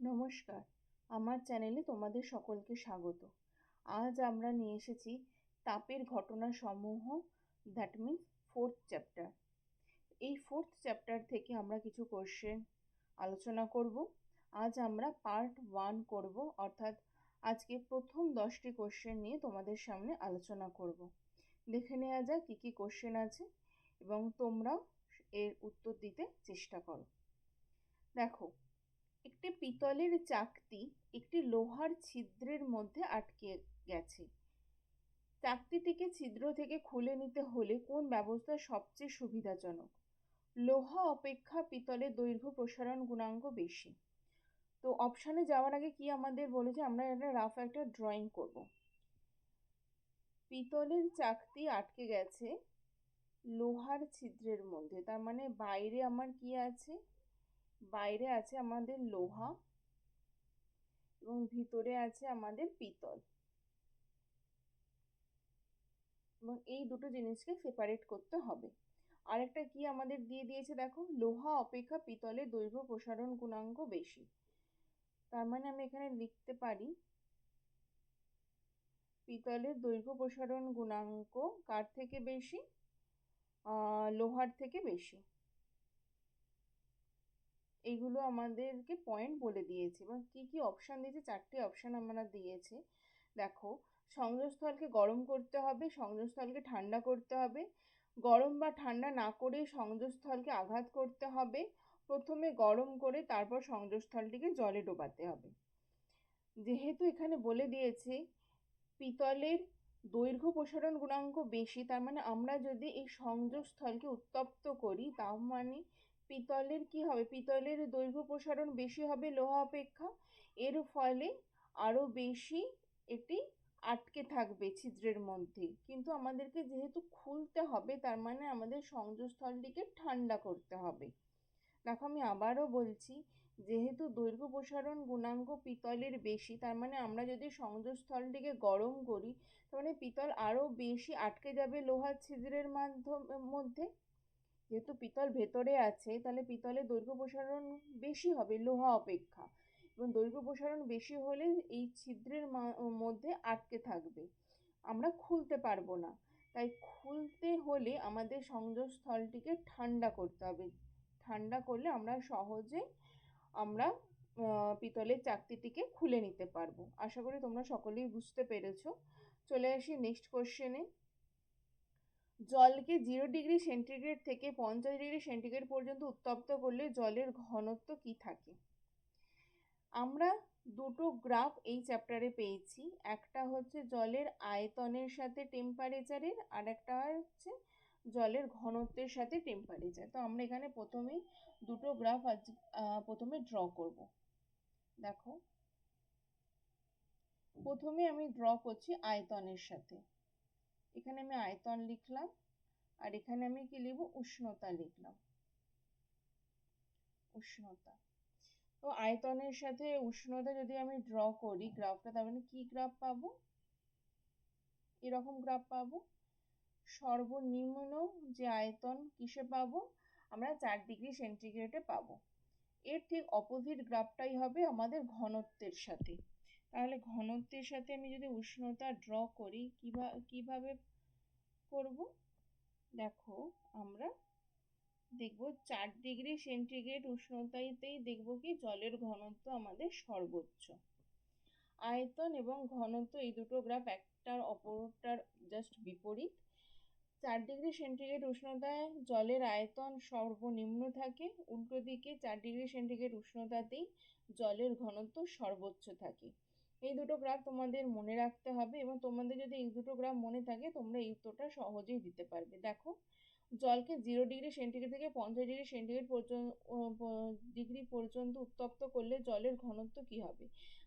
নমস্কার, আমার চ্যানেলে তোমাদের সকলকে স্বাগত। আজ আমরা নিয়ে এসেছি তাপের ঘটনা সমূহ দ্যাট মিন্স ফোর্থ চ্যাপ্টার এই ফোর্থ চ্যাপ্টার থেকে আমরা কিছু কোশ্চেন আলোচনা করব। আজ আমরা পার্ট ওয়ান করব, অর্থাৎ আজকে প্রথম দশটি কোশ্চেন নিয়ে তোমাদের সামনে আলোচনা করব। দেখে নেওয়া যাক কী কী কোশ্চেন আছে এবং তোমরাও এর উত্তর দিতে চেষ্টা করো। দেখো একটি পিতলের চাকতি একটি লোহার ছিদ্রের মধ্যে আটকে গেছে। চাকতিটিকে ছিদ্র থেকে খুলে নিতে হলে কোন ব্যবস্থা সবচেয়ে সুবিধাজনক? লোহা অপেক্ষা পিতলের দৈর্ঘ্য প্রসারণ গুণাঙ্ক বেশি। তো অপশানে যাওয়ার আগে কি আমাদের বলেছে আমরা একটা রাফ একটা ড্রয়িং করব? পিতলের চাকতি আটকে গেছে লোহার ছিদ্রের মধ্যে। তার মানে বাইরে আমার কি আছে? বাইরে আছে আমাদের লোহা এবং ভিতরে আছে আমাদের পিতল। এবং এই দুটো জিনিসকে সেপারেট করতে হবে। আরেকটা কি আমাদের দিয়ে দিয়েছে দেখো? লোহা অপেক্ষা পিতলের দৈর্ঘ্য প্রসারণ গুণাঙ্ক বেশি। তার মানে আমি এখানে লিখতে পারি পিতলের দৈর্ঘ্য প্রসারণ গুণাঙ্ক কার থেকে বেশি? লোহার থেকে বেশি। এইগুলো আমাদেরকে পয়েন্ট বলে দিয়েছে এবং কি কি অপশান দিয়েছে, চারটি অপশান আমরা দিয়েছে। দেখো, সংযোগস্থলকে গরম করতে হবে, সংযোগস্থলকে ঠান্ডা করতে হবে। গরম বা ঠান্ডা না করে সংযোগস্থলকে আঘাত করতে হবে। প্রথমে গরম করে তারপর সংযোগস্থলটিকে জলে ডোবাতে হবে। যেহেতু এখানে বলে দিয়েছে, পিতলের দৈর্ঘ্য প্রসারণ গুণাঙ্ক বেশি, তার মানে আমরা যদি এই সংযোগস্থলকে উত্তপ্ত করি, তার মানে পিতলের কি হবে? পিতলের দৈর্ঘ্য প্রসারণ বেশি হবে লোহা অপেক্ষা। এর ফলে আরও বেশি এটি আটকে থাকবে ছিদ্রের মধ্যে। কিন্তু আমাদেরকে যেহেতু খুলতে হবে, তার মানে আমাদের সংযোগস্থলটিকে ঠান্ডা করতে হবে। দেখো, আমি আবারও বলছি, যেহেতু দৈর্ঘ্য প্রসারণ গুণাঙ্ক পিতলের বেশি, তার মানে আমরা যদি সংযোগস্থলটিকে গরম করি, তার মানে পিতল আরও বেশি আটকে যাবে লোহার ছিদ্রের মাধ্যম, মধ্যে। যেহেতু পিতল ভেতরে আছে, তাহলে পিতলের দৈর্ঘ্য প্রসারণ বেশি হবে, লোহা অপেক্ষা। এবং দৈর্ঘ্য প্রসারণ বেশি হলে এই ছিদ্রের মধ্যে আটকে থাকবে। আমরা খুলতে পারব না। তাই খুলতে হলে আমাদের সংযোগস্থলটিকে ঠান্ডা করতে হবে। ঠান্ডা করলে আমরা সহজে আমরা পিতলের চাকতিটিকে খুলে নিতে পারব। আশা করি তোমরা সকলেই বুঝতে পেরেছ। চলে আসি নেক্সট কোশ্চেনে জলকে জিরো ডিগ্রি সেন্টিগ্রেড থেকে পঞ্চাশ ডিগ্রি সেন্টিগ্রেড পর্যন্ত উত্তপ্ত করলে জলের ঘনত্ব কি থাকে? আমরা দুটো গ্রাফ এই চ্যাপ্টারে পেয়েছি। একটা হচ্ছে জলের আয়তনের সাথে টেম্পারেচারের আর একটা হচ্ছে জলের ঘনত্বের সাথে টেম্পারেচার তো আমরা এখানে প্রথমেই দুটো গ্রাফ আজ প্রথমে ড্র করব। দেখো, প্রথমে আমি ড্র করছি আয়তনের সাথে। এখানে আমি আয়তন লিখলাম, আর এখানে আমি কি লিখব? উষ্ণতা লিখলাম। উষ্ণতা। তো আয়তনের সাথে উষ্ণতা যদি আমি ড্র করি গ্রাফটা তার মানে কি গ্রাফ পাবো? এরকম গ্রাফ পাবো। সর্বনিম্ন যে আয়তন কিসে পাবো? আমরা চার ডিগ্রি সেন্টিগ্রেডে পাবো। এর ঠিক অপোজিট গ্রাফটাই হবে আমাদের ঘনত্বের সাথে। তাহলে ঘনত্বের সাথে আমি যদি উষ্ণতা ড্র করি কীভাবে কীভাবে করব? দেখো, আমরা দেখব চার ডিগ্রি সেন্টিগ্রেড উষ্ণতাতেই দেখব কি জলের ঘনত্ব আমাদের সর্বোচ্চ। আয়তন এবং ঘনত্ব এই দুটো গ্রাফ একটার অপরটার জাস্ট বিপরীত। চার ডিগ্রি সেন্টিগ্রেড উষ্ণতায় জলের আয়তন সর্বনিম্ন থাকে, উল্টো দিকে চার ডিগ্রি সেন্টিগ্রেড উষ্ণতাতেই জলের ঘনত্ব সর্বোচ্চ থাকে। এই দুটো গ্রাফ তোমাদের মনে রাখতে হবে এবং তোমাদের যদি এই দুটো গ্রাফ মনে থাকে, তোমরা এই উত্তরটা সহজেই দিতে পারবে। দেখো, জলকে জিরো ডিগ্রি সেন্টিগ্রেড থেকে পঞ্চাশ ডিগ্রি সেন্টিগ্রেড পর্যন্ত ডিগ্রি পর্যন্ত উত্তপ্ত করলে জলের ঘনত্ব কি হবে?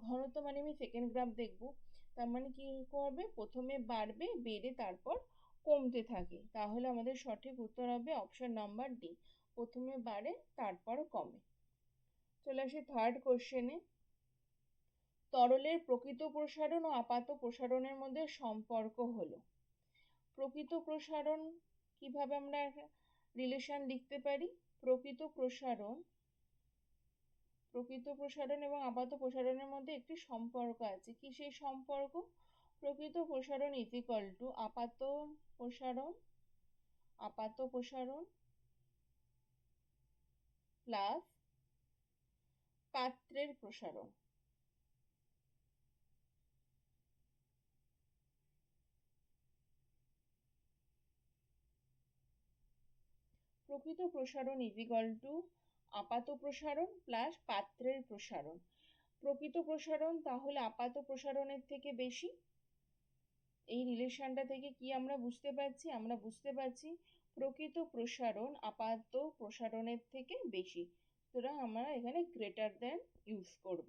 ঘনত্ব মানে আমি সেকেন্ড গ্রাফ দেখব। তার মানে কি করবে? প্রথমে বাড়বে, বেড়ে তারপর কমতে থাকে। তাহলে আমাদের সঠিক উত্তর হবে অপশন নাম্বার ডি প্রথমে বাড়ে তারপর কমে। চলে আসি থার্ড কোশ্চেনে তরলের প্রকৃত প্রসারণ ও আপাত প্রসারণের মধ্যে সম্পর্ক হলো। প্রকৃত প্রসারণ কীভাবে আমরা রিলেশন লিখতে পারি? প্রকৃত প্রসারণ প্রকৃত প্রসারণ এবং আপাত প্রসারণের মধ্যে একটি সম্পর্ক আছে। কি সেই সম্পর্ক? প্রকৃত প্রসারণ ইজ ইকাল টু আপাত প্রসারণ আপাত প্রসারণ প্লাস পাত্রের প্রসারণ। প্রকৃত প্রসারণ ইজ ইকাল টু আপাত প্রসারণ প্লাস পাত্রের প্রসারণ। প্রকৃত প্রসারণ তাহলে আপাত প্রসারণের থেকে বেশি? এই রিলেশনটা থেকে কি আমরা বুঝতে পারছি? আমরা বুঝতে পারছি প্রকৃত প্রসারণ আপাত প্রসারণের থেকে বেশি। সুতরাং আমরা এখানে গ্রেটার দেন ইউজ করব।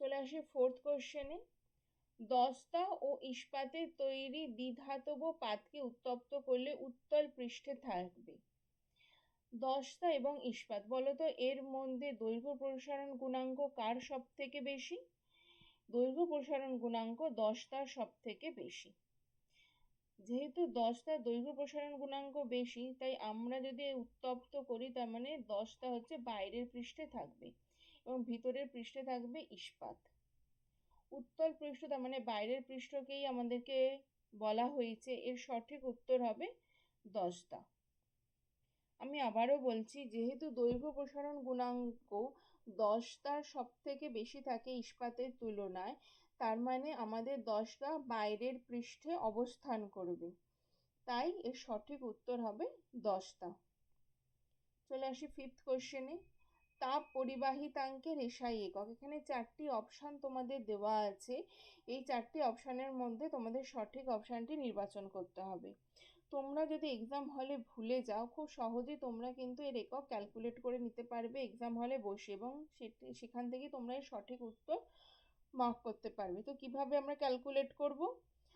চলে আসি ফোর্থ কোশ্চেনে দস্তা ও ইস্পাতের তৈরি দ্বিধাতব পাতকে উত্তপ্ত করলে উত্তল পৃষ্ঠে থাকবে। দস্তা এবং ইস্পাত। বলতো এর মধ্যে দৈর্ঘ্য প্রসারণ গুণাঙ্ক কার সব থেকে বেশি? দৈর্ঘ্য প্রসারণ গুণাঙ্ক দশটার সব থেকে বেশি। যেহেতু দশটা দৈর্ঘ্য প্রসারণ গুণাঙ্ক বেশি, তাই আমরা যদি উত্তপ্ত করি, তার মানে দশটা হচ্ছে বাইরের পৃষ্ঠে থাকবে এবং ভিতরের পৃষ্ঠে থাকবে ইস্পাত। উত্তল পৃষ্ঠ, তার মানে বাইরের পৃষ্ঠকেই আমাদেরকে বলা হয়েছে, এর সঠিক উত্তর হবে দশটা। আমি আবারও বলছি, যেহেতু দৈর্ঘ্য প্রসারণ গুণাঙ্ক দশটার সব থেকে বেশি থাকে ইস্পাতের তুলনায়, তার মানে আমাদের দশটা বাইরের পৃষ্ঠে অবস্থান করবে। তাই এর সঠিক উত্তর হবে দশটা। চলে আসি ফিফথ কোশ্চেনে তাপ পরিবাহিতাঙ্কের এসআই একক। এখানে চারটি অপশান তোমাদের দেওয়া আছে। এই চারটি অপশানের মধ্যে তোমাদের সঠিক অপশানটি নির্বাচন করতে হবে। তোমরা যদি এক্সাম হলে ভুলে যাও, খুব সহজেই তোমরা কিন্তু এর একক ক্যালকুলেট করে নিতে পারবে এক্সাম হলে বসে এবং সেটি, সেখান থেকে তোমরা এর সঠিক উত্তর মার্ক করতে পারবে। তো কীভাবে আমরা ক্যালকুলেট করব?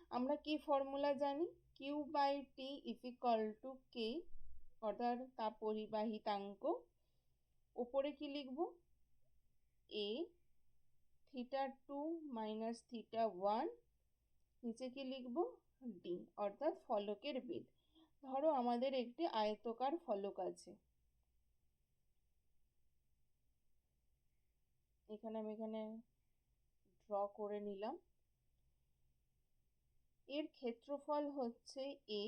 আমরা কি ফর্মুলা জানি? Q by T is equal to K অর্থাৎ তাপ পরিবাহিতাঙ্ক। ওপরে কি লিখব? A theta two minus theta one নিচে কি লিখব? ডি অর্থাৎ ফলকের বেদ। ধরো আমাদের একটি আয়তকার ফলক আছে। এখানে আমি এখানে ড্র করে নিলাম। এর ক্ষেত্রফল হচ্ছে এ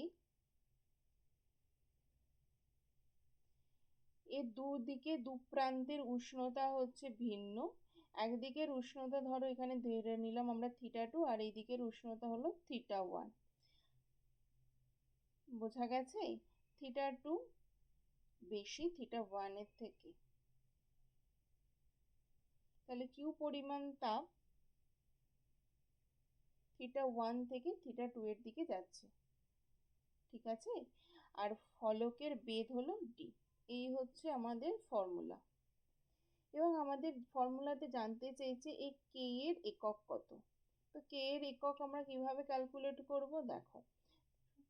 এর দুদিকে দু প্রান্তের উষ্ণতা হচ্ছে ভিন্ন। একদিকের উষ্ণতা ধরো এখানে ধরে নিলাম আমরা থিটা টু আর এই দিকের উষ্ণতা হলো থিটা ওয়ান বোঝা গেছে? থিটা টু বেশি থিটা ওয়ানের থেকে। তাহলে কিউ পরিমাণ তাপ থিটা ওয়ান থেকে থিটা টু এর দিকে যাচ্ছে। ঠিক আছে? আর ফলকের বেদ হলো ডি এই হচ্ছে আমাদের ফর্মুলা এবং আমাদের ফর্মুলাতে জানতে চেয়েছে এই কে এর একক কত। তো কে এর একক আমরা কীভাবে ক্যালকুলেট করব? দেখো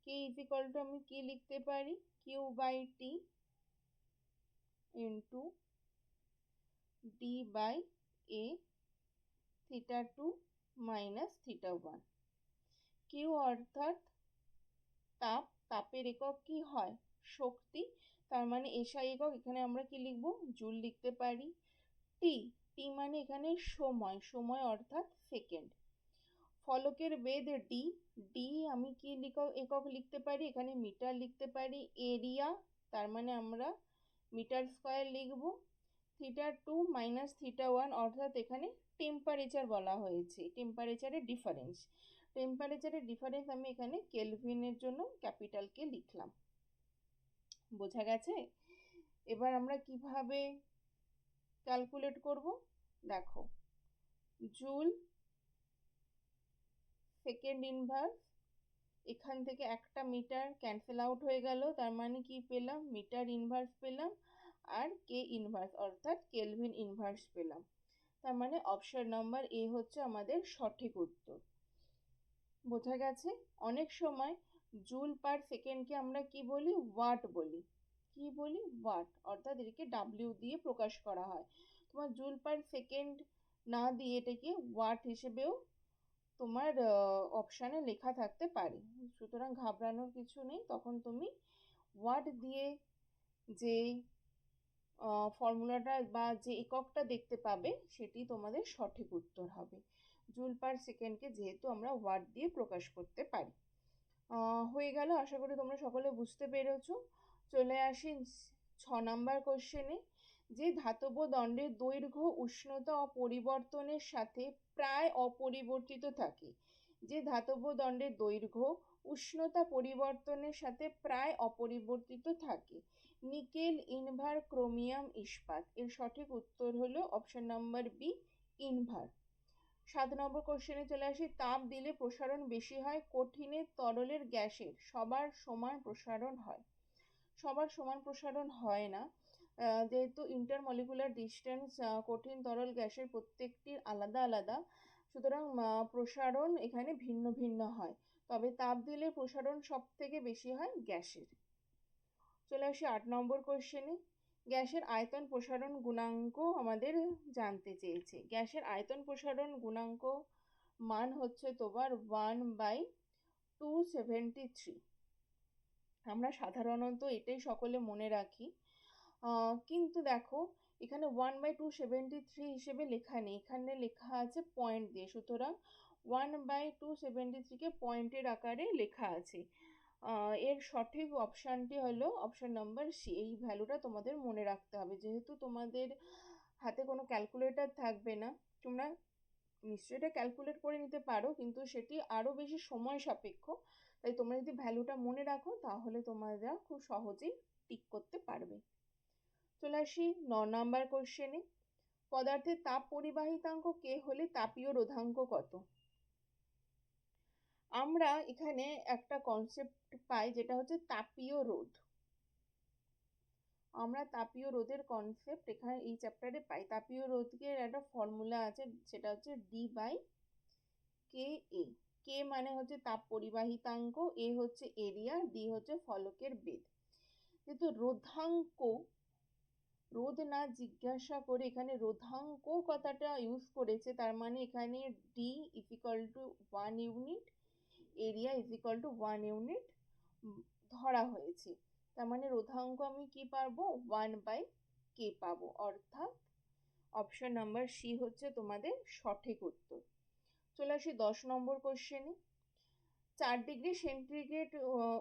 কে ইজ টু আমি কি লিখতে পারি? Q by T into D by A theta two minus theta one Q অর্থাৎ তাপ, তাপের একক কি হয়? শক্তি, তার মানে এসআই একক। এখানে আমরা কি লিখব? জুল লিখতে পারি। টি টি মানে এখানে সময় সময় অর্থাৎ সেকেন্ড ফলকের বেদ ডি ডি আমি কি একক লিখতে পারি? এখানে মিটার লিখতে পারি এরিয়া তার মানে আমরা মিটার স্কোয়ার লিখব। Theta two minus theta one অর্থাৎ এখানে টেম্পারেচার বলা হয়েছে। টেম্পারেচারের ডিফারেন্স টেম্পারেচারের ডিফারেন্স আমি এখানে কেলভিনের জন্য ক্যাপিটালকে লিখলাম। বোঝা গেছে? এবার আমরা কীভাবে ক্যালকুলেট করব। দেখো, জুল সেকেন্ড ইনভার্স, এখান থেকে একটা মিটার ক্যান্সেল আউট হয়ে গেল, তার মানে কি পেলাম? মিটার ইনভার্স পেলাম আর কে ইনভার্স, অর্থাৎ কেলভিন ইনভার্স পেলাম। তার মানে অপশন নাম্বার এ হচ্ছে আমাদের সঠিক উত্তর। বোঝা গেছে? অনেক সময় জুল পার সেকেন্ডকে আমরা কি বলি? ওয়াট বলি। কি বলি? ওয়াট অর্থাৎ এটাকে ডাব্লিউ দিয়ে প্রকাশ করা হয়। তোমার জুল পার সেকেন্ড না দিয়ে এটাকে ওয়াট হিসেবেও তোমার অপশানে লেখা থাকতে পারে। সুতরাং ঘাবড়ানোর কিছু নেই। তখন তুমি ওয়াট দিয়ে যে ফর্মুলাটা বা যে এককটা দেখতে পাবে, সেটি তোমাদের সঠিক উত্তর হবে। জুল পার সেকেন্ডকে যেহেতু আমরা ওয়ার্ড দিয়ে প্রকাশ করতে পারি। হয়ে গেল। আশা করি তোমরা সকলে বুঝতে পেরেছ। চলে আসি ছ নাম্বার কোশ্চেনে যে ধাতব দণ্ডের দৈর্ঘ্য, উষ্ণতা অপরিবর্তনের সাথে প্রায় অপরিবর্তিত থাকে। যে ধাতব দণ্ডের দৈর্ঘ্য, উষ্ণতা পরিবর্তনের সাথে প্রায় অপরিবর্তিত থাকে। নিকেল ইনভার ক্রোমিয়াম ইস্পাত, এর সঠিক উত্তর হলো অপশন নাম্বার বি ইনভার। সাত নম্বর কোশ্চেনে চলে আসি, তাপ দিলে প্রসারণ বেশি হয় কঠিনের তরলের গ্যাসের, সবার সমান প্রসারণ হয়। সবার সমান প্রসারণ হয় না। যেহেতু ইন্টারমলিকুলার ডিস্টেন্স কঠিন তরল গ্যাসের প্রত্যেকটির আলাদা আলাদা, সুতরাং প্রসারণ এখানে ভিন্ন ভিন্ন হয়। তবে তাপ দিলে প্রসারণ সব থেকে বেশি হয় গ্যাসের। চলে আসি আট নম্বর কোশ্চেনে গ্যাসের আয়তন প্রসারণ গুণাঙ্ক আমাদের জানতে চেয়েছে। গ্যাসের আয়তন প্রসারণ গুণাঙ্ক মান হচ্ছে তোমার one by two seventy three আমরা সাধারণত এটাই সকলে মনে রাখি। কিন্তু দেখো, এখানে one by two seventy three হিসেবে লেখা নেই। এখানে লেখা আছে পয়েন্ট দিয়ে। সুতরাং ওয়ান বাই টু সেভেন্টি থ্রিকে পয়েন্টের আকারে লেখা আছে। এর সঠিক অপশানটি হলো অপশান নাম্বার সি এই ভ্যালুটা তোমাদের মনে রাখতে হবে। যেহেতু তোমাদের হাতে কোনো ক্যালকুলেটার থাকবে না, তোমরা নিশ্চয়ই এটা ক্যালকুলেট করে নিতে পারো, কিন্তু সেটি আরও বেশি সময় সাপেক্ষ। তাই তোমরা যদি ভ্যালুটা মনে রাখো, তাহলে তোমরা খুব সহজেই টিক করতে পারবে। চলে আসি ন নাম্বার কোশ্চেনে পদার্থের তাপ পরিবাহিতাঙ্ক কে হলে তাপীয় রোধাঙ্ক কত? আমরা এখানে একটা কনসেপ্ট পাই, যেটা হচ্ছে তাপীয় রোধ। আমরা তাপীয় রোধের কনসেপ্ট এখানে এই চ্যাপ্টারে পাই। তাপীয় রোধের একটা ফর্মুলা আছে, সেটা হচ্ছে ডি বাই কে এ কে মানে হচ্ছে তাপ পরিবাহিতাঙ্ক, এ হচ্ছে এরিয়া ডি হচ্ছে ফলকের বেদ যেহেতু রোধাঙ্ক, রোধ না জিজ্ঞাসা করে এখানে রোধাঙ্ক কথাটা ইউজ করেছে, তার মানে এখানে D is equal to one unit area is equal to one unit ধরা হয়েছে। তার মানে রোধাঙ্ক আমি কি পারব ওয়ান বাই কে পাবো। অর্থাৎ অপশন নাম্বার সি হচ্ছে তোমাদের সঠিক উত্তর। চলে আসি দশ নম্বর কোশ্চেনে চার ডিগ্রি সেন্টিগ্রেড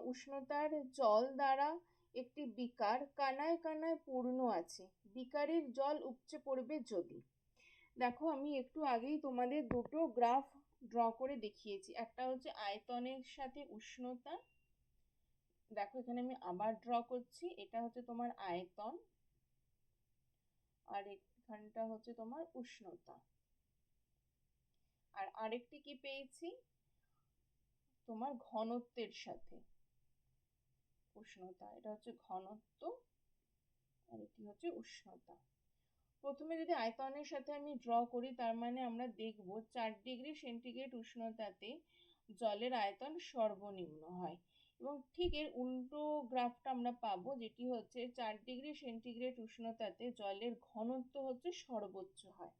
উষ্ণতার জল দ্বারা একটি বিকার কানায় কানায় পূর্ণ আছে। বিকারের জল উপচে পড়বে যদি। দেখো, আমি একটু আগেই তোমাদের দুটো গ্রাফ ড্র করে দেখিয়েছি। একটা হচ্ছে আয়তনের সাথে উষ্ণতা। দেখো, এখানে আমি আবার ড্র করছি। এটা হচ্ছে তোমার আয়তন। আর এখানটা হচ্ছে তোমার উষ্ণতা। আর আরেকটি কি পেয়েছি? তোমার ঘনত্বের সাথে। উষ্ণতা, এটা হচ্ছে ঘনত্ব, আর এটি হচ্ছে উষ্ণতা। প্রথমে যদি আয়তনের সাথে আমি ড্র করি, তার মানে আমরা দেখব চার ডিগ্রি সেন্টিগ্রেড উষ্ণতাতে জলের আয়তন সর্বনিম্ন হয়। এবং ঠিক এর উল্টো গ্রাফটা আমরা পাবো, যেটি হচ্ছে চার ডিগ্রি সেন্টিগ্রেড উষ্ণতাতে জলের ঘনত্ব হচ্ছে সর্বোচ্চ হয়।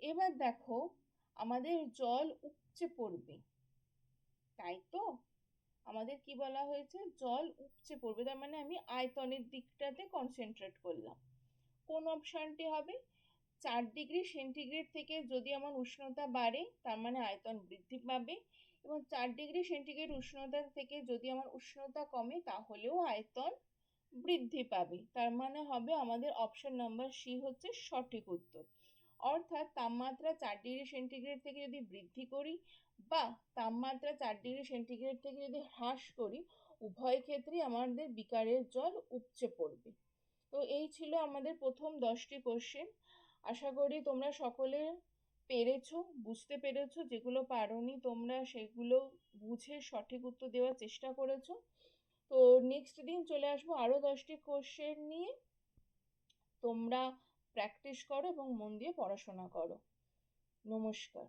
এবার দেখো আমাদের জল উপচে পড়বে। তাই তো? আমাদের কি বলা হয়েছে? জল উপচে পড়বে। তার মানে আমি আয়তনের দিকটাতে কনসেন্ট্রেট করলাম। কোন অপশানটি হবে? চার ডিগ্রি সেন্টিগ্রেড থেকে যদি আমার উষ্ণতা বাড়ে, তার মানে আয়তন বৃদ্ধি পাবে এবং চার ডিগ্রি সেন্টিগ্রেড উষ্ণতা থেকে যদি আমার উষ্ণতা কমে, তাহলেও আয়তন বৃদ্ধি পাবে। তার মানে হবে আমাদের অপশন নাম্বার সি হচ্ছে সঠিক উত্তর। অর্থাৎ তাপমাত্রা চার ডিগ্রি সেন্টিগ্রেড থেকে যদি বৃদ্ধি করি বা তাপমাত্রা চার ডিগ্রি সেন্টিগ্রেড থেকে যদি হ্রাস করি, উভয় ক্ষেত্রেই আমাদের বিকারের জল উপচে পড়বে। তো এই ছিল আমাদের প্রথম দশটি কোশ্চেন আশা করি তোমরা সকলে পেরেছ, বুঝতে পেরেছ, যেগুলো পারোনি তোমরা সেগুলো বুঝে সঠিক উত্তর দেওয়ার চেষ্টা করেছ। তো নেক্সট দিন চলে আসব আরও দশটি কোশ্চেন নিয়ে। তোমরা প্র্যাকটিস করো এবং মন দিয়ে পড়াশোনা করো। নমস্কার।